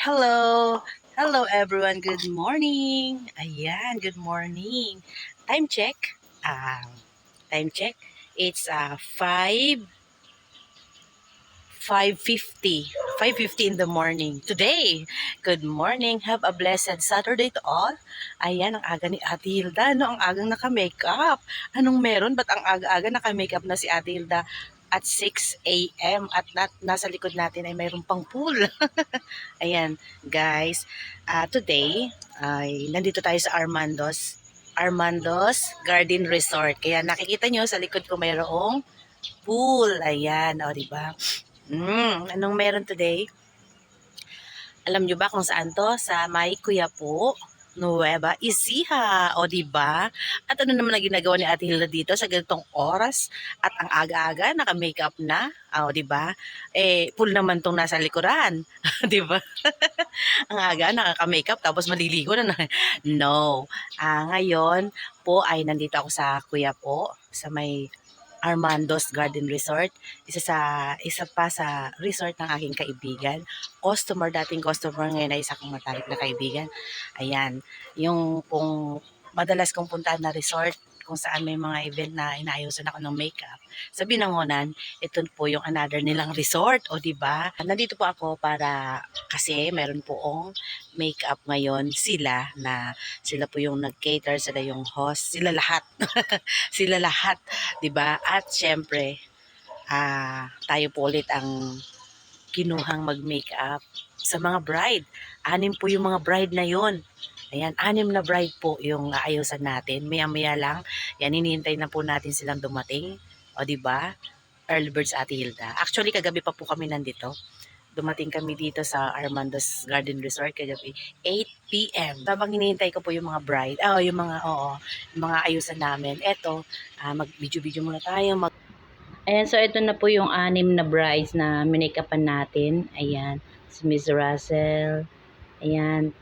Hello! Hello everyone, good morning! Ayan, good morning! Time check. Ah, time check. It's uh, 5 5.50. 5.50 in the morning. Today, good morning. Have a blessed Saturday to all. Ayan, ang aga ni Ate Hilda. No, ang agang naka-makeup. Anong meron? Ba't ang aga-aga naka-makeup na si Ate Hilda? At 6 a.m. At nat nasa likod natin ay mayroon pang pool. Ayan, guys. ah today, ay nandito tayo sa Armando's. Armando's Garden Resort. Kaya nakikita nyo sa likod ko mayroong pool. Ayan, o, di ba? Mm, anong meron today? Alam nyo ba kung saan to? Sa may Kuya po, Nueva Ecija. O, di ba? At ano naman ang ginagawa ni Ate Hilda dito sa ganitong oras? At ang aga-aga, naka-makeup na. O, di ba? Eh, pool naman tong nasa likuran. di ba? ang aga, nakaka-makeup, tapos maliligo na. No. Ah, ngayon po ay nandito ako sa Kuya po, sa may Armando's Garden Resort. Isa sa isa pa sa resort ng aking kaibigan. Customer, dating customer, ngayon ay isa kong matalik na kaibigan. Ayan, yung kung madalas kong puntahan na resort, kung saan may mga event na inaayusan ako ng makeup. Sa Binangonan, ito po yung another nilang resort, o di ba? Nandito po ako para kasi meron poong makeup ngayon sila na sila po yung nag-cater, sila yung host, sila lahat. sila lahat, 'di ba? At syempre, ah tayo po ulit ang kinuhang mag-makeup sa mga bride. Anim po yung mga bride na yon. Ayan, anim na bride po yung aayusan natin. Maya-maya lang, yan, hinihintay na po natin silang dumating. O, di ba? Early birds Ate Hilda. Actually, kagabi pa po kami nandito. Dumating kami dito sa Armando's Garden Resort kagabi. 8 p.m. Habang hinihintay ko po yung mga bride, ah, yung mga, oo, yung mga ayusan namin. Eto, ah, mag-video-video muna tayo. Mag Ayan, so ito na po yung anim na brides na minakapan natin. Ayan, si Miss Russell. Ayan,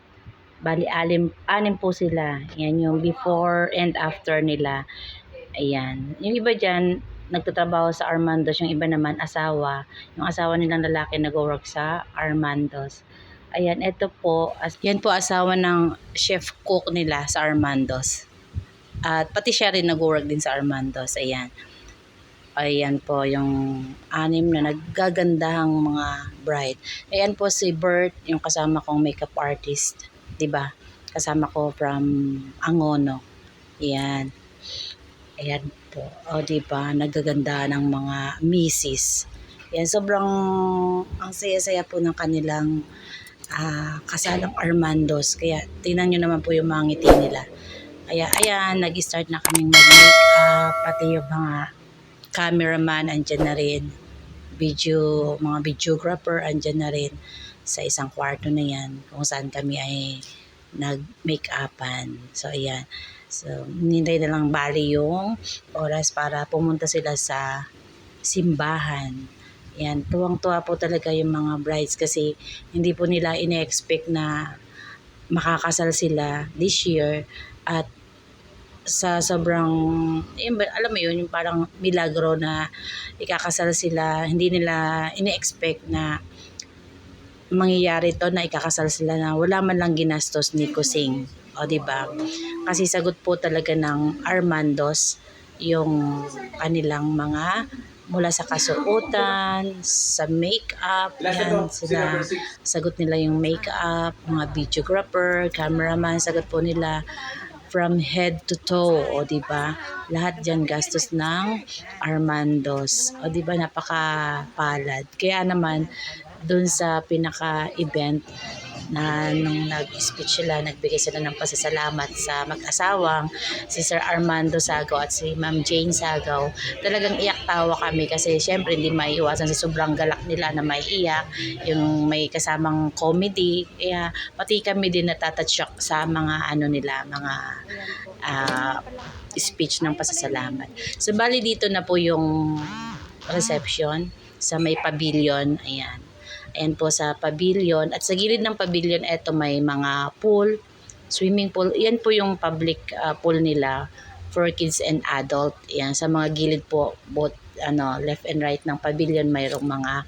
bali alim, anim po sila. Ayan, yung before and after nila. Ayan, yung iba dyan, nagtatrabaho sa Armando's. Yung iba naman, asawa. Yung asawa nilang lalaki nag-work sa Armando's. Ayan, ito po, as, yan po asawa ng chef cook nila sa Armando's. At pati siya rin nag-work din sa Armando's. Ayan. Ayan po yung anim na naggagandahang mga bride. Ayan po si Bert, yung kasama kong makeup artist. 'Di ba? Kasama ko from Angono. Ayan. Ayan po. O, 'di ba? Naggaganda ng mga misis. Ayan, sobrang ang saya-saya po ng kanilang ah, kasalang Armandos. Kaya tingnan nyo naman po yung mga ngiti nila. Kaya ayan, nag-start na kaming mag-makeup, pati yung mga cameraman andyan na rin. Video, mga videographer andyan na rin sa isang kwarto na yan kung saan kami ay nag-make-upan. So, ayan. So, nintay na lang bali yung oras para pumunta sila sa simbahan. Yan, tuwang-tuwa po talaga yung mga brides kasi hindi po nila ine-expect na makakasal sila this year at sa sobrang, ba- alam mo yun, yung parang milagro na ikakasal sila, hindi nila ine-expect na mangyayari to na ikakasal sila na wala man lang ginastos ni Kusing. O, di ba? Kasi sagot po talaga ng Armandos yung kanilang mga mula sa kasuotan, sa makeup, yan sila, sagot nila yung makeup, mga videographer, cameraman, sagot po nila from head to toe, o di ba? Lahat diyan gastos ng Armandos. O di ba napakapalad. Kaya naman doon sa pinaka-event na nung nag-speech sila, nagbigay sila ng pasasalamat sa mag-asawang si Sir Armando Sagaw at si Ma'am Jane Sagaw. Talagang iyak tawa kami kasi syempre hindi maiiwasan sa sobrang galak nila na may iyak, yung may kasamang comedy. Kaya pati kami din natatatsyok sa mga ano nila, mga ah, speech ng pasasalamat. So bali dito na po yung reception sa may pavilion. Ayan. Ayan po sa pavilion. At sa gilid ng pavilion, eto may mga pool, swimming pool. Yan po yung public ah, pool nila for kids and adult. Yan, sa mga gilid po, both ano, left and right ng pavilion, mayroong mga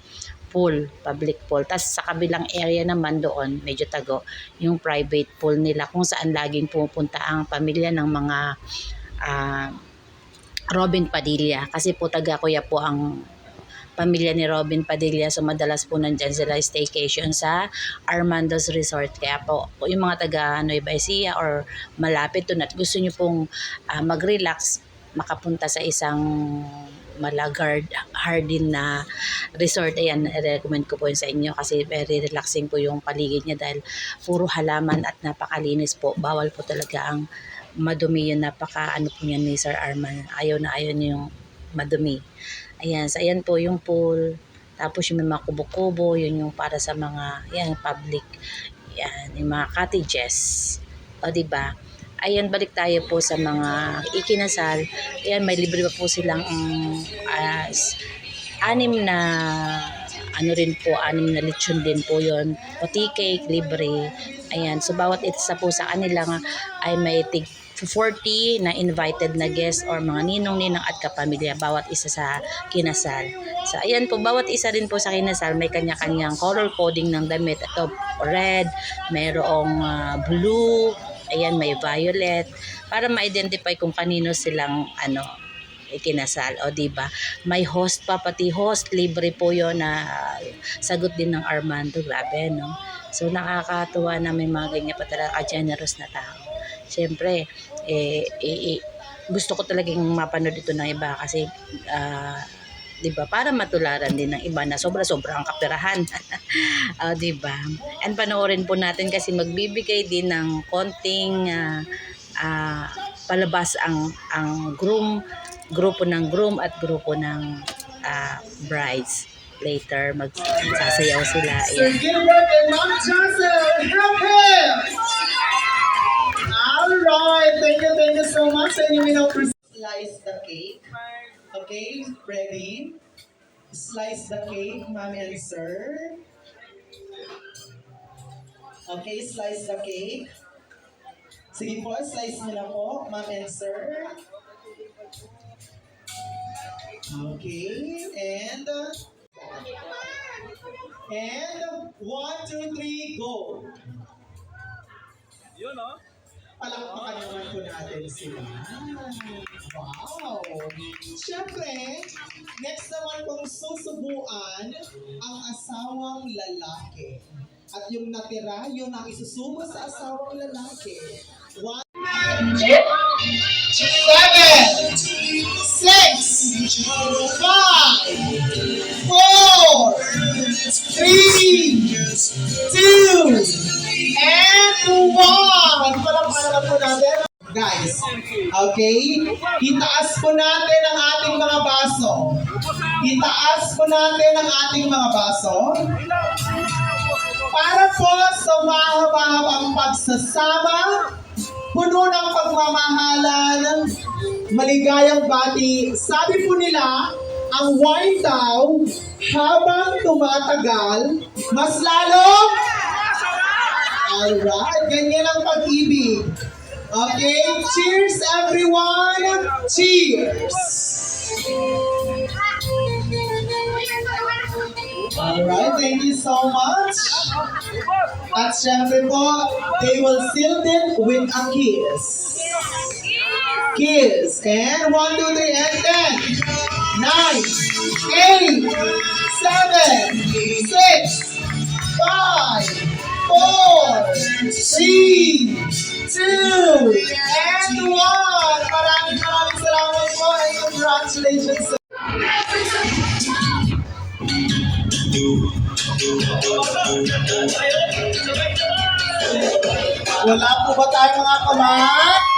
pool, public pool. Tapos sa kabilang area naman doon, medyo tago, yung private pool nila kung saan laging pumupunta ang pamilya ng mga ah, Robin Padilla. Kasi po taga kuya po ang pamilya ni Robin Padilla. So madalas po nandyan sila staycation sa Armando's Resort. Kaya po, yung mga taga Nueva Ecija or malapit doon at gusto nyo pong ah, mag-relax, makapunta sa isang malagard hardin na resort ayan recommend ko po yun sa inyo kasi very relaxing po yung paligid niya dahil puro halaman at napakalinis po bawal po talaga ang madumi yun napaka ano po yan ni Sir Arman ayaw na ayaw yung madumi ayan so ayan po yung pool tapos yung may mga kubo-kubo yun yung para sa mga yan public yan yung mga cottages o ba Ayan, balik tayo po sa mga ikinasal. Ayan, may libre pa po silang um, as anim na ano rin po, anim na lechon din po yon Puti cake, libre. Ayan, so bawat isa po sa kanila nga ay may tig 40 na invited na guest or mga ninong-ninang at kapamilya bawat isa sa kinasal. So ayan po, bawat isa rin po sa kinasal may kanya-kanyang color coding ng damit. Ito, red, mayroong ah, blue, ayan may violet para ma-identify kung kanino silang ano ikinasal. O di ba may host pa pati host libre po yon na sagot din ng Armando. Grabe no? So nakakatuwa na may mga ganyan pa talaga generous na tao. Syempre eh, eh, eh, gusto ko talagang mapanood ito ng iba kasi ah, 'di ba? Para matularan din ng iba na sobra-sobra ang kaperahan. Ah, 'di ba? And panoorin po natin kasi magbibigay din ng konting ah, ah, palabas ang ang groom, grupo ng groom at grupo ng ah, brides. Later magsasayaw sila. Ayan. Gilbert and Ma'am Johnson, help him! Alright, thank you, thank you so much. And you will now slice the cake. Okay, ready? Slice the cake, ma'am and sir. Okay, slice the cake. Sige po, slice nila po, ma'am and sir. Okay, and... uh, And one, two, three, go. Yun, oh. Palakpakan naman po natin sila. Wow! Siyempre, next naman pong susubuan ang asawang lalaki. At yung natira, yun ang isusubo sa asawang lalaki. One, seven, six, five, four, three, two, and one. Palakpakan po natin. Guys, okay? Itaas po natin ang ating mga baso. Itaas po natin ang ating mga baso. Para po sa mahaba-habang pagsasama, puno ng pagmamahalan, maligayang bati. Sabi po nila, ang wine daw, habang tumatagal, mas lalong Alright, ganyan ang pag-ibig. Okay, cheers everyone! Cheers! Alright, thank you so much. At syempre po, they will seal it with a kiss. Kiss. And one, two, three, and ten. Nine, eight, seven, six, five, four, three, two, and one. Maraming maraming salamat po and congratulations. Wala po ba tayo mga kamay?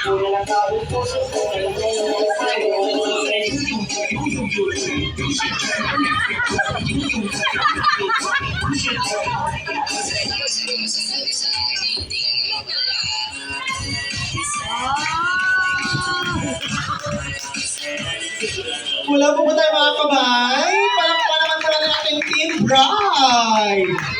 Mula po po tayo mga kabay. Palakpan naman pala ng ating Team Bride.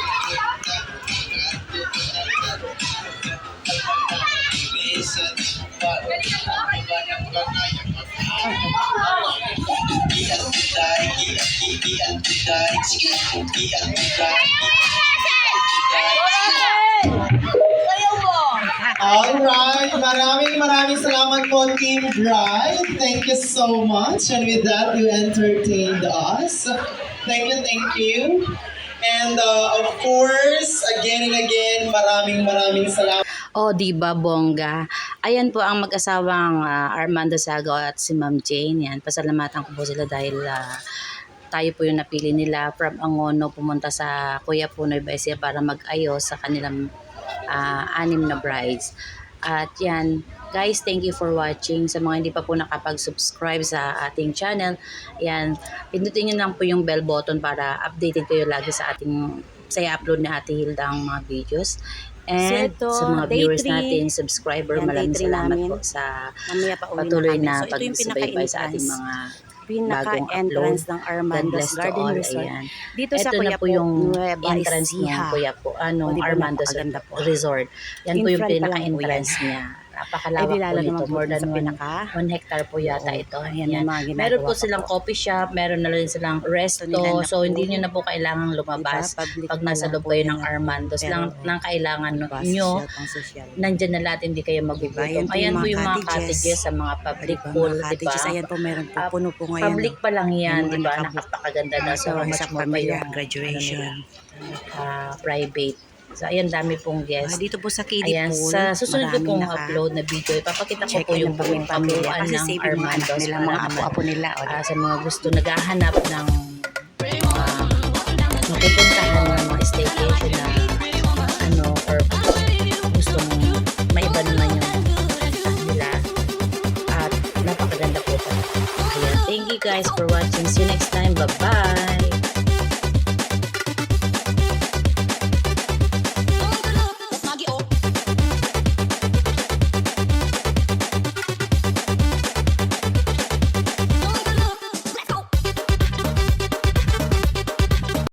Alright, maraming maraming salamat po Team Bride. Thank you so much. And with that, you entertained us. Thank you, thank you. And uh, of course, again and again, maraming maraming salamat. O, di ba, bongga? Ayan po ang mag-asawang ah, Armando Sago at si Ma'am Jane. Yan, pasalamatan ko po sila dahil ah, tayo po yung napili nila from Angono pumunta sa Kuya Punoy Baisia para mag-ayos sa kanilang ah, anim na brides. At yan, guys, thank you for watching. Sa mga hindi pa po nakapag-subscribe sa ating channel, yan, pindutin nyo lang po yung bell button para updated kayo lagi sa ating sa i-upload ni Ate Hilda ang mga videos. And So, ito, sa mga day viewers three. natin, subscriber, Yan, maraming salamat namin. po sa pa patuloy na na. So, pagsubaybay sa ating mga Pinaka-entrance ng Armando's Garden all. Resort. Ayan. Dito sa Ito Kuya na po yung Nueva entrance Ecija. Kuya po, ano, O, ba, Armando's po. Resort. Yan In po yung pinaka-entrance yan. Niya. Ay, Napakalawak po nito. More than sa pinaka. one hectare po yata ito. Ayan, Yan. yung mga Meron po silang po. coffee shop, meron na rin silang resto. So, po. hindi nyo na po kailangang lumabas. Diba? Pag na nasa lang loob kayo ng Armando's lang, nang kailangan Diba, nyo, nandyan na lahat, hindi kayo Diba? magugutom. Po Ayan po yung mga cottages. sa mga public Diba, pool, di ba? Ayan po, meron po. Ah, Puno po ngayon. Public pa lang yan, di ba? nakabook. Napakaganda na. So, So, much more pa yung graduation. ano ah, private. So, ayan, dami pong Ah, guests. dito po sa kiddie Ayan, pool, sa susunod ko pong naka- upload na video, ipapakita ko po yung buong pamilya. ng Armando's nila, para mga apo-apo nila. Ah, sa mga gusto naghahanap ng mga mapupuntahan ng mga staycation na ano, or gustong maiba naman yung nila. At napakaganda po ito. Ayan, thank you guys for watching. See you next time. Bye-bye!